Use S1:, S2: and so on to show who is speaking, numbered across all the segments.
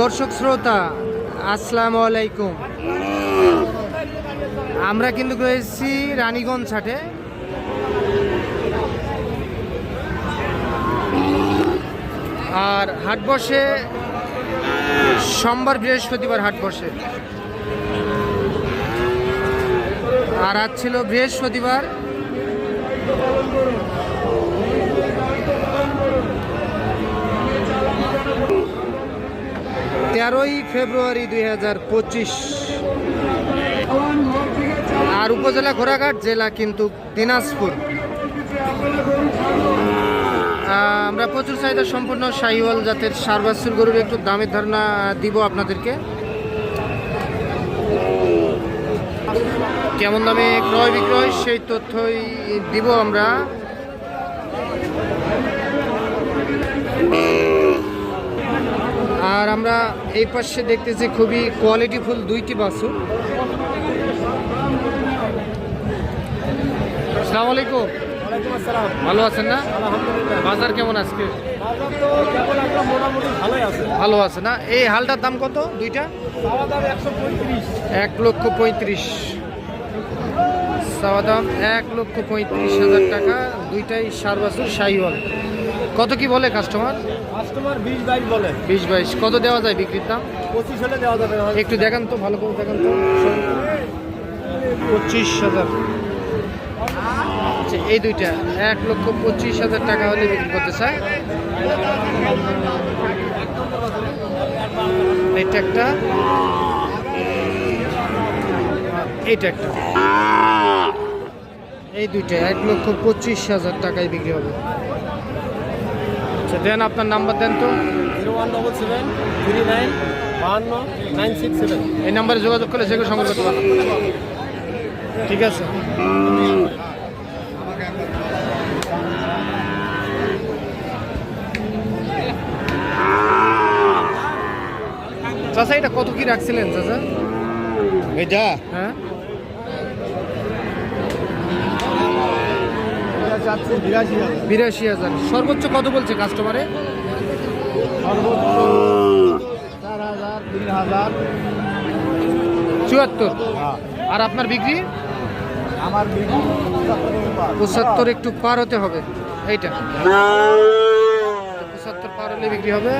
S1: দর্শক শ্রোতা, আসসালামু আলাইকুম। আমরা কিন্তু রয়েছি রানীগঞ্জ হাটে। আর হাট বসে, সোমবার বৃহস্পতিবার হাট বসে। আর আজ ছিল বৃহস্পতিবার। তেরোই ফেব্রুয়ারি দুই হাজার পঁচিশ। আর উপজেলা ঘোড়াঘাট জেলা কিন্তু দিনাজপুর। আমরা প্রচুর চাহিদা সম্পূর্ণ শাহিওয়াল জাতের সারবাসুর গরুর একটু দামের ধারণা দিব আপনাদেরকে। কেমন দামে ক্রয় বিক্রয় সেই তথ্যই দিব আমরা। আর আমরা এই পাশে দেখতেছি খুবই কোয়ালিটিফুল দুইটি বাসু আসসালামু আলাইকুম। ভালো আছেন না? বাজার কেমন আজকে? ভালো আছে না? এই হালটার দাম কত দুইটা? এক লক্ষ পঁয়ত্রিশ। চাওয়া দাম এক লক্ষ পঁয়ত্রিশ হাজার টাকা। দুইটাই সার বাছুর শাহিওয়াল। কত কি বলে কাস্টমার
S2: কাস্টমার বিশ বাইশ বলে।
S1: বিশ বাইশ। কত দেওয়া যায় বিক্রির দাম?
S2: পঁচিশ হলে দেওয়া যাবে।
S1: একটু দেখান তো ভালো করে দেখান তো। পঁচিশ হাজার। আচ্ছা এই দুইটা। এক লক্ষ পঁচিশ হাজার টাকা হলে বিক্রি করতে চায়। এটা একটা। এইটা একটা। এই দুইটা এক লক্ষ পঁচিশ হাজার টাকায় বিক্রি হবে। আচ্ছা দেন আপনার নাম্বার দেন তো।
S2: Zero one double seven three nine বাহান্ন নাইন সিক্স সেভেন।
S1: এই নাম্বারে যোগাযোগ করলে সেগুলো সংগ্রহ করতে পারবেন ঠিক আছে। চাচা এটা কত কি রাখছিলেন চাচা?
S2: এটা?
S1: হ্যাঁ?
S2: বিরাশি হাজার।
S1: সর্বোচ্চ কত বলছে কাস্টমারে চুয়াত্তর। আর আপনার বিক্রি?
S2: আমার
S1: পঁচাত্তর একটু পার হতে হবে। এইটা। পঁচাত্তর পার হলে বিক্রি হবে।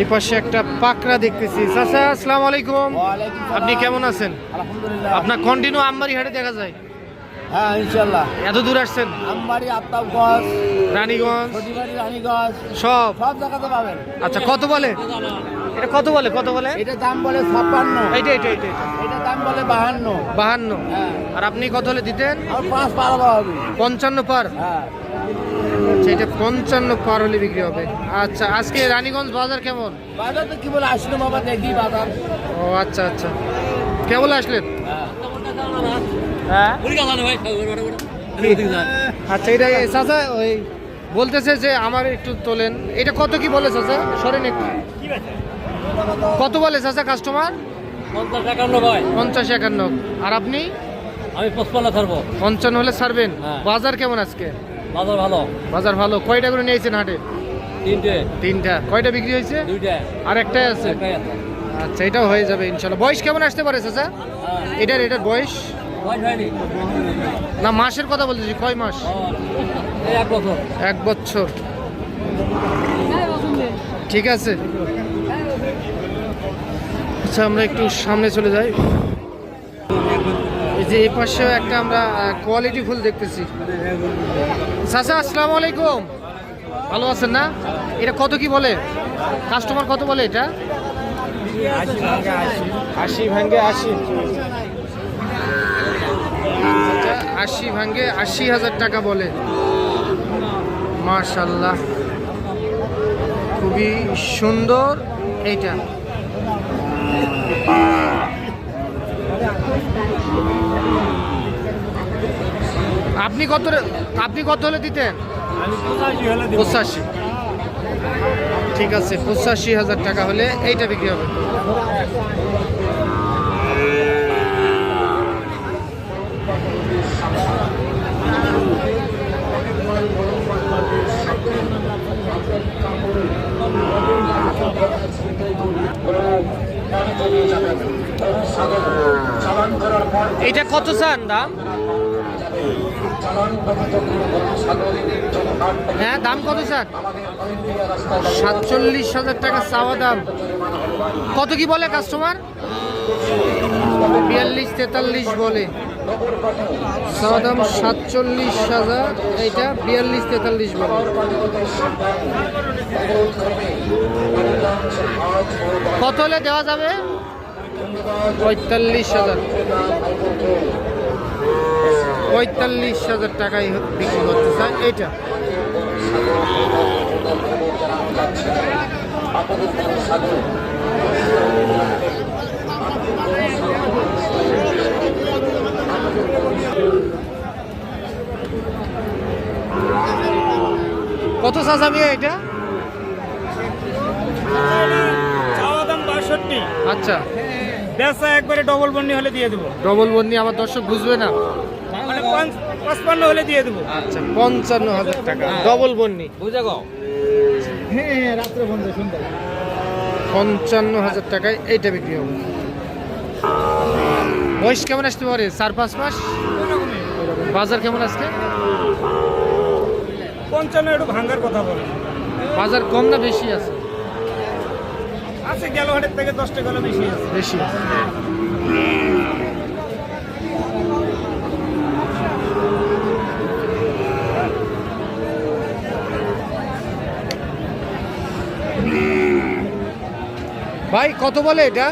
S1: এই পাশে একটা পাকড়া দেখতেছি। চাচা, আসসালামু আলাইকুম। আপনি কেমন আছেন? আপনার কন্টিনিউ আমবাড়ি হাটে দেখা যায়।
S2: হ্যাঁ ইনশাল্লাহ।
S1: এত দূর আসছেন?
S2: আমবাড়ি আফতাবগঞ্জ
S1: রানীগঞ্জ?
S2: রানীগঞ্জ
S1: সব?
S2: সব জায়গাতে পাবেন।
S1: আচ্ছা কত বলে? এটা কত বলে? কত বলে?
S2: এটা দাম বলে ছাপ্পান্ন।
S1: এইটা এইটা এইটা এইটা।
S2: এটা দাম বলে বাহান্ন।
S1: বাহান্ন?
S2: হ্যাঁ।
S1: আর আপনি কত হলে দিতেন?
S2: আর পাঁচ হবে।
S1: পঞ্চান্ন পার?
S2: হ্যাঁ।
S1: আচ্ছা এটা পঞ্চান্ন পার হলে বিক্রি হবে। আচ্ছা আজকে রানীগঞ্জ বাজার কেমন?
S2: বাজার তো কি বলে আসলো বাবা দেখি বাজার।
S1: ও আচ্ছা আচ্ছা। কেবল আসলেন?
S2: হ্যাঁ।
S1: আচ্ছা এটা চাচা ওই বলতেছে যে আমার একটু তোলেন। এটা কত কি বলে চাচা? সরেন একটু। কত বলে চাচা কাস্টমার
S3: পঞ্চাশ একান্ন ভাই
S1: পঞ্চাশ একান্ন। আর আপনি?
S3: আমি পঁচপান্ন ছাড়বো
S1: পঞ্চান্ন হলে ছাড়বেন।
S3: হ্যাঁ।
S1: বাজার কেমন আজকে?
S3: বাজার ভালো।
S1: বাজার ভালো। কয়টা করে নিয়েছেন হাটে?
S3: তিনটে।
S1: তিনটা। কয়টা বিক্রি হয়েছে?
S3: দুইটা।
S1: আর একটাই আছে। আচ্ছা এটাও হয়ে যাবে ইনশাল্লাহ। বয়স কেমন আসতে পারে চাচা?
S3: হ্যাঁ।
S1: এটার এটার বয়স? না, মাসের কথা বলতেছি, কয় মাস?
S3: এক বছর।
S1: এক বছর ঠিক আছে। আচ্ছা আমরা একটু সামনে চলে যাই। এই যে এই পাশেও একটা আমরা কোয়ালিটি ফুল দেখতেছি। চাচা, আসসালামু আলাইকুম। ভালো আছেন না? এটা কত কি বলে? কাস্টমার কত বলে এটা? আশি ভাঙ্গে আশি এটা আশি ভাঙ্গে আশি হাজার টাকা বলে। মার্শাল্লাহ খুবই সুন্দর এইটা। আপনি কত আপনি কত হলে দিতেন?
S2: পঁচাশি।
S1: ঠিক আছে পঁচাশি হাজার টাকা হলে এইটা বিক্রি হবে। এটা কত চান দাম? হ্যাঁ দাম কত স্যার? সাতচল্লিশ হাজার টাকা চাওয়া দাম। কত কি বলে কাস্টমার বিয়াল্লিশ, তেতাল্লিশ বলে। চাওয়া দাম সাতচল্লিশ হাজার, এইটা বিয়াল্লিশ, তেতাল্লিশ বলে। কত হলে দেওয়া যাবে? পঁয়তাল্লিশ হাজার। পঁয়তাল্লিশ হাজার টাকাই বিক্রি করতে চায় এটা কত এটা?
S2: চাওয়া দাম বাষট্টি।
S1: আচ্ছা।
S2: বেচা একবারে ডবল বন্ডি হলে দিয়ে দেবো।
S1: ডবল বন্দি আমার দর্শক বুঝবে না।
S2: মানে পাঁচ- পঁচপান্ন হলে দিয়ে দেবো।
S1: আচ্ছা পঞ্চান্ন হাজার টাকা। ডবল বন্নি।
S3: বুঝে গো।
S2: হ্যাঁ রাত্রে বন্ধ সুন্দর
S1: পঞ্চান্ন হাজার টাকায় এইটা বিক্রি হবে। বয়স কেমন আসতে পারে? চার পাঁচ মাস? বাজার কেমন আসছে
S2: পঞ্চান্ন একটু ভাঙ্গার কথা বলে।
S1: বাজার কম না বেশি আছে?
S2: আছে, গেল হাটের থেকে দশ টাকা বেশি
S1: বেশি ভাই, কত বলে এটা?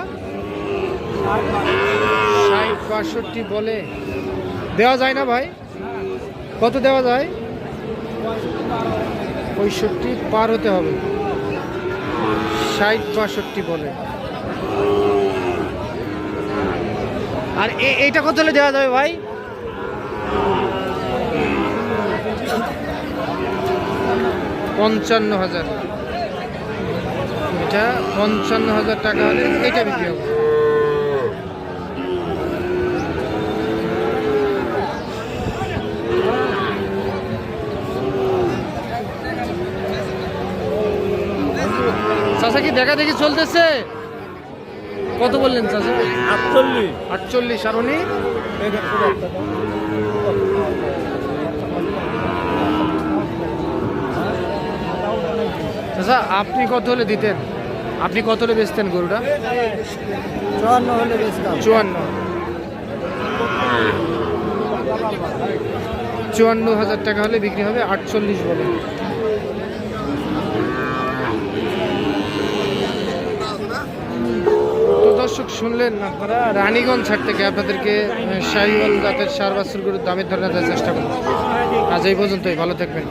S1: ষাট বাষট্টি বলে। দেওয়া যায় না ভাই? কত দেওয়া যায়? পঁয়ষট্টি পার হতে হবে। ষাট বাষট্টি বলে। আর এইটা কত হলে দেওয়া যাবে ভাই? পঞ্চান্ন হাজার। এটা পঞ্চান্ন হাজার টাকা হলে এটা বিক্রি হবে। চাষা কি দেখা দেখি চলতেছে? কত বললেন চাষা
S2: আটচল্লিশ।
S1: আটচল্লিশ আর উনি? চাষা আপনি কত হলে দিতেন? আপনি কত হলে বেচতেন গরুটা?
S2: চুয়ান্ন হলে বেচতাম।
S1: চুয়ান্ন। চুয়ান্ন হাজার টাকা হলে বিক্রি হবে আটচল্লিশ বলে। শুনলেন আপনারা রানীগঞ্জ হাট থেকে আপনাদেরকে শাহিওয়াল জাতের সার বাসুর গরুর দামের ধরনের দেওয়ার চেষ্টা করুন আজ এই পর্যন্তই, ভালো থাকবেন।